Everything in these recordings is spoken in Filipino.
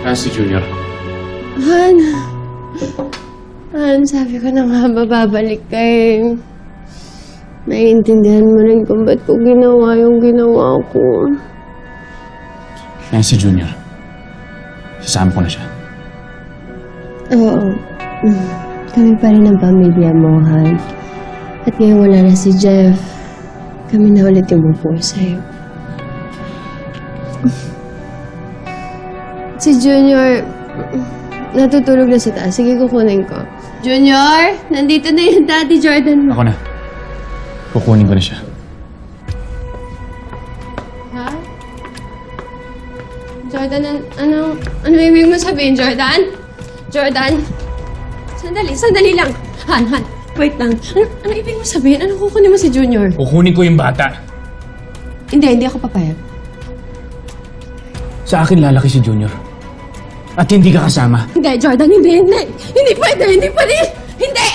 Ah, si Junior. Han. Han, sabi ko na nga ba babalik ka eh. Naiintindihan mo rin kung ba't ko ginawa yung ginawa ko. Yan si Junior. Sasama ko na siya. Oo. Mm. Kami pa rin ang pamilya mo, Han. At ngayon wala na si Jeff. Kami na ulit yung bubong sa'yo. Si Junior, natutulog na sa taas. Sige, kukunin ko. Junior, nandito na yung Daddy Jordan mo. Ako na. Kukunin ko na siya. Ha? Jordan, an anong, ano ibig mo sabihin, Jordan? Jordan? Sandali, sandali lang. Han, Han, wait lang. Ano, ano ibig mo sabihin? Ano kukunin mo si Junior? Kukunin ko yung bata. Hindi, hindi ako papayag. Sa akin lalaki si Junior. At hindi ka kasama. Hindi, Jordan, hindi, hindi. Hindi pwede, hindi pwede. Hindi!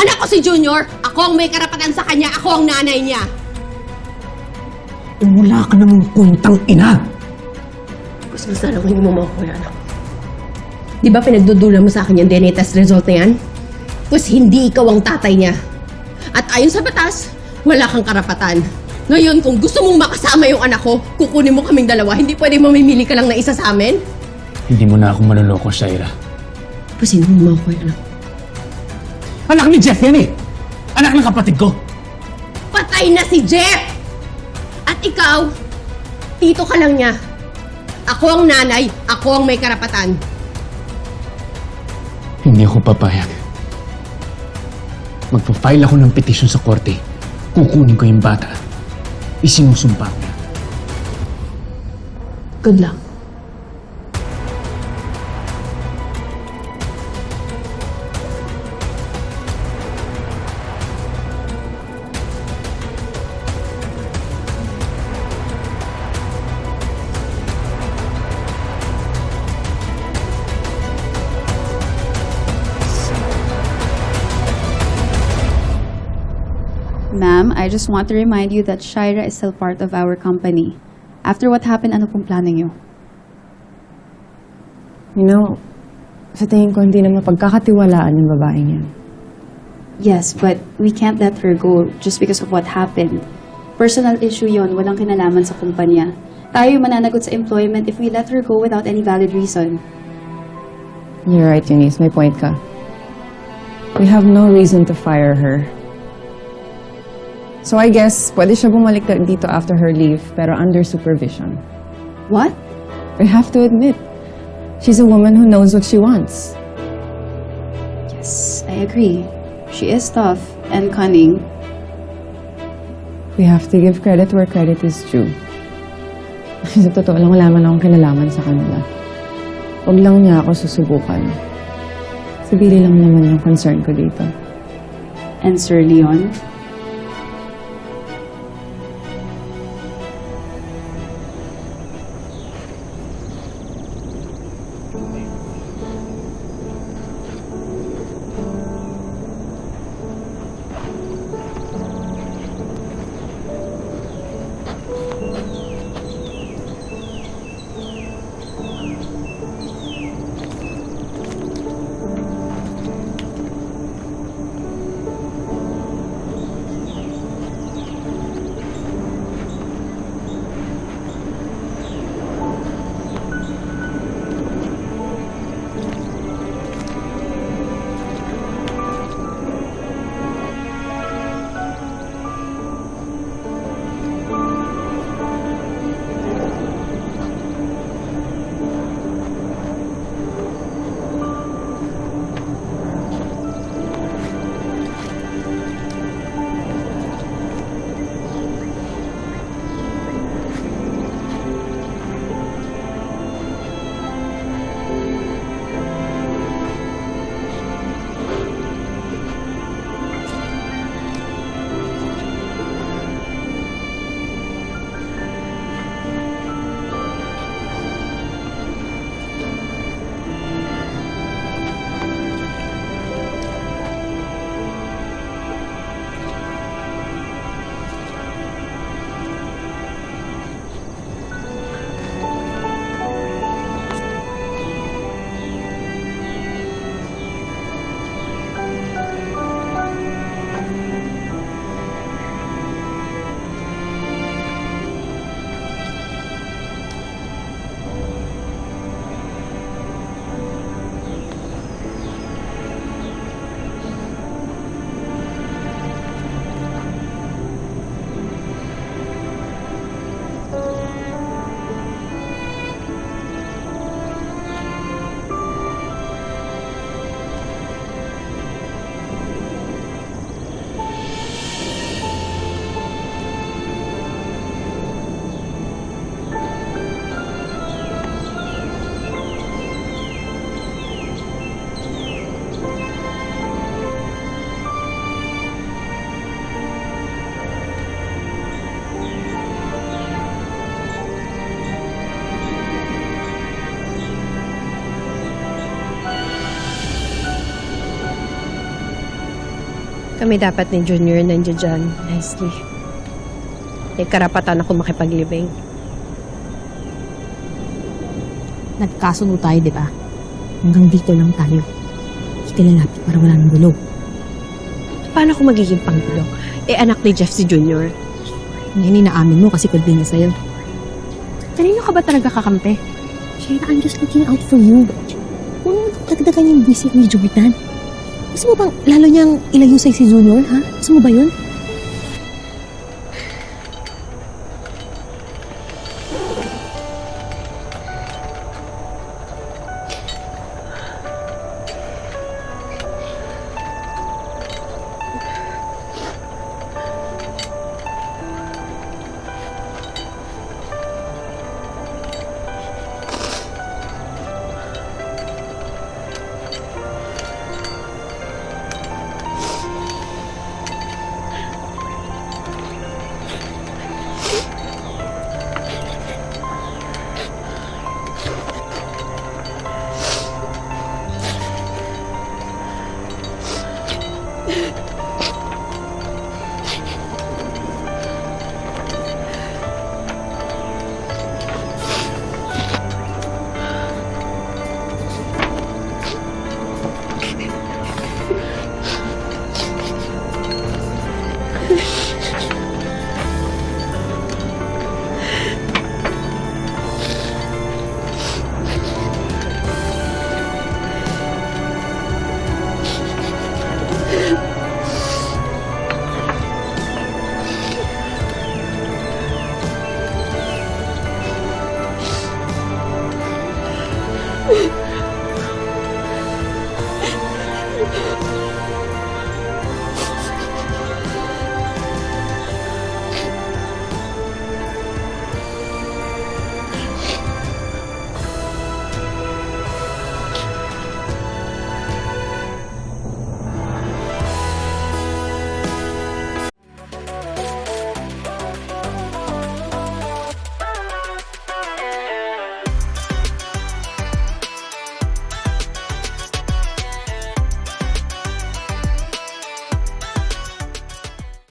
Anak ko si Junior. Ako ang may karapatan sa kanya. Ako ang nanay niya. Wala ka namang kwentang ina. Gusto mo sana kung hindi mo makuha yung anak ko. Di ba pinagdudula mo sa akin yung DNA test result na yan? Pues hindi ikaw ang tatay niya. At ayon sa batas, wala kang karapatan. Ngayon, kung gusto mong makasama yung anak ko, kukunin mo kaming dalawa. Hindi pwede mamimili ka lang na isa sa amin. Hindi mo na ako maloloko, Shaira. Hindi mo makuha yung anak. Anak ni Jeff yan eh! Anak ng kapatid ko! Patay na si Jeff! At ikaw, tito ka lang niya. Ako ang nanay, ako ang may karapatan. Hindi ako papayag. Magpa-file ako ng petition sa korte. Kukunin ko yung bata. Isinusumpa ko. Good luck. Ma'am, I just want to remind you that Shira is still part of our company. After what happened, ano pong plano niyo? You know, sa tingin ko hindi na mapagkakatiwalaan yung babaeng yan. Yes, but we can't let her go just because of what happened. Personal issue yon, walang kinalaman sa kumpanya. Tayo yung mananagot sa employment if we let her go without any valid reason. You're right, Eunice. May point ka. We have no reason to fire her. So I guess, pwede siya bumalik dito after her leave, pero under supervision. What? We have to admit, she's a woman who knows what she wants. Yes, I agree. She is tough and cunning. We have to give credit where credit is due. sa totoo lang, wala man akong kinalaman sa kanila. Huwag lang niya ako susubukan. Si Billy lang naman yung concern ko dito. And Sir Leon? Kami dapat ni Junior nandiyan dyan, Leslie. May karapatan ako makipaglibing. Nagkasundo tayo, di ba? Hanggang dito lang tayo. Ka lalapit para wala ng gulo. Paano ako magiging panggulo? Eh, anak ni Jeff si Junior. Yan inaamin mo kasi kulbi niya sa'yo. Kanino ka ba talaga kakampi? Shaira, I'm just looking out for you. Huwag mo dagdagan yung visit ni Jordan. Gusto mo bang lalo niyang ilayo sa'yo si Junior, ha? Gusto mo ba yun?